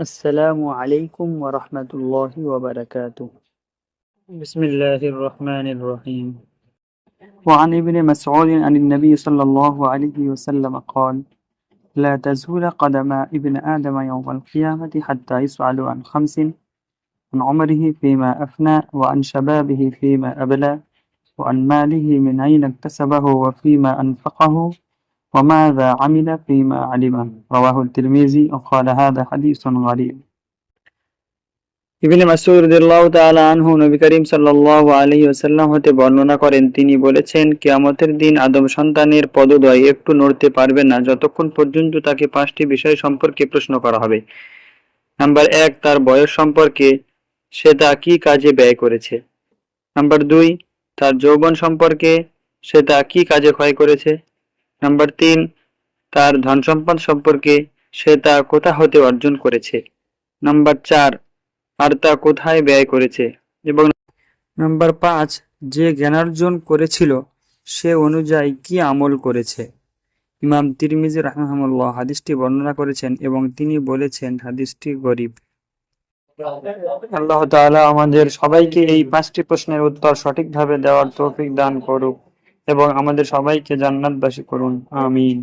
السلام عليكم ورحمة الله وبركاته. بسم الله الرحمن الرحيم. وعن ابن مسعود عن النبي صلى الله عليه وسلم قال لا تزول قدم ابن آدم يوم القيامة حتى يسأل عن خمس عن عمره فيما أفنى وعن شبابه فيما أبلى وعن ماله من أين اكتسبه وفيما أنفقه وماذا عمل فيما علم رواه الترمذي وقال هذا حديث غريب ইবনে মাসউদ রাদিয়াল্লাহু তাআলা আনহু নবী করিম সাল্লাল্লাহু আলাইহি ওয়াসাল্লাম হতে বর্ণনা করেন তিনি বলেছেন কিয়ামতের দিন আদম সন্তানের পদদ্বয় একটু নড়তে পারবে না যতক্ষণ পর্যন্ত তাকে পাঁচটি বিষয় সম্পর্কে প্রশ্ন করা হবে নাম্বার এক তার বয়স সম্পর্কে সে তা কি কাজে ব্যয় করেছে নাম্বার দুই তার যৌবন সম্পর্কে সে তা কি কাজে ক্ষয় করেছে নাম্বার তিন, তার ধন সম্পদ সম্পর্কে সে তা কোথা হতে অর্জন করেছে? নাম্বার চার, আর তা কোথায় ব্যয় করেছে? এবং নাম্বার পাঁচ, যে জ্ঞানার্জন করেছিল, সে অনুযায়ী কি আমল করেছে? ইমাম তিরমিজি রাহমাহুল্লাহ হাদিসটি বর্ণনা করেছেন এবং তিনি বলেছেন হাদিসটি গরিব। আল্লাহ তাআলা আমাদের সবাইকে এই পাঁচটি প্রশ্নের উত্তর সঠিকভাবে দেওয়ার তৌফিক দান করুক। এবং আমাদের সবাইকে জান্নাতবাসী করুন আমিন।